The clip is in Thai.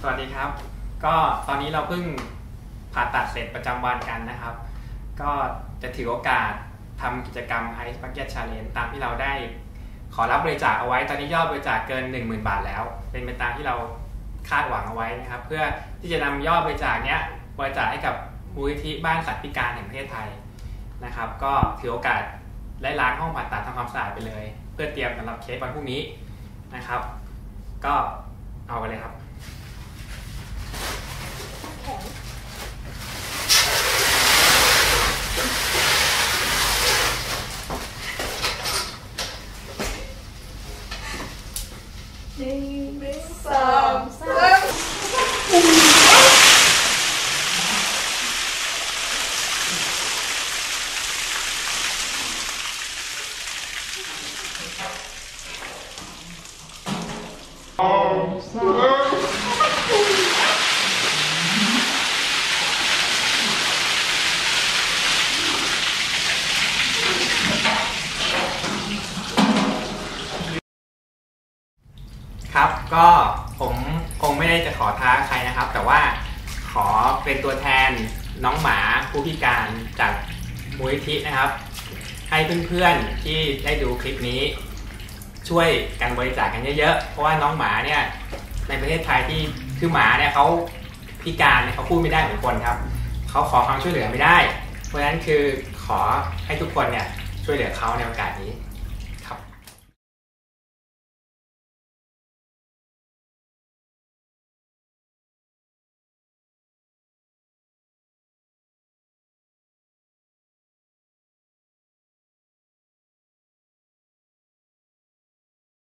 สวัสดีครับ ก็ตอนนี้เราเพิ่งผ่าตัดเสร็จประจำวันกันนะครับ ก็จะถือโอกาสทำกิจกรรม Ice Bucket Challenge ตามที่เราได้ขอรับบริจาคเอาไว้ ตอนนี้ยอดบริจาคเกิน 10,000 บาทแล้ว เป็นไปตามที่เราคาดหวังเอาไว้นะครับ เพื่อที่จะนำยอดบริจาคเนี้ยบริจาคให้กับมูลนิธิบ้านสัตว์พิการแห่งประเทศไทยนะครับ ก็ถือโอกาสได้ล้างห้องผ่าตัดทำความสะอาดไปเลย เพื่อเตรียมสำหรับเคสวันพรุ่งนี้นะครับ ก็เอาไปเลยครับ หนึ่งสองสาม ครับก็ผมคงไม่ได้จะขอท้าใครนะครับ แต่ว่าขอเป็นตัวแทนน้องหมาผู้พิการจากมูลนิธินะครับ ให้เพื่อนๆที่ได้ดูคลิปนี้ ช่วยกันบริจาคกันเยอะๆ เพราะว่าน้องหมาเนี่ยในประเทศไทยที่คือหมาเนี่ยเขาพิการเนี่ยเขาพูดไม่ได้เหมือนคนครับเขาขอความช่วยเหลือไม่ได้ เพราะฉะนั้นคือขอให้ทุกคนเนี่ยช่วยเหลือเขาในโอกาสนี้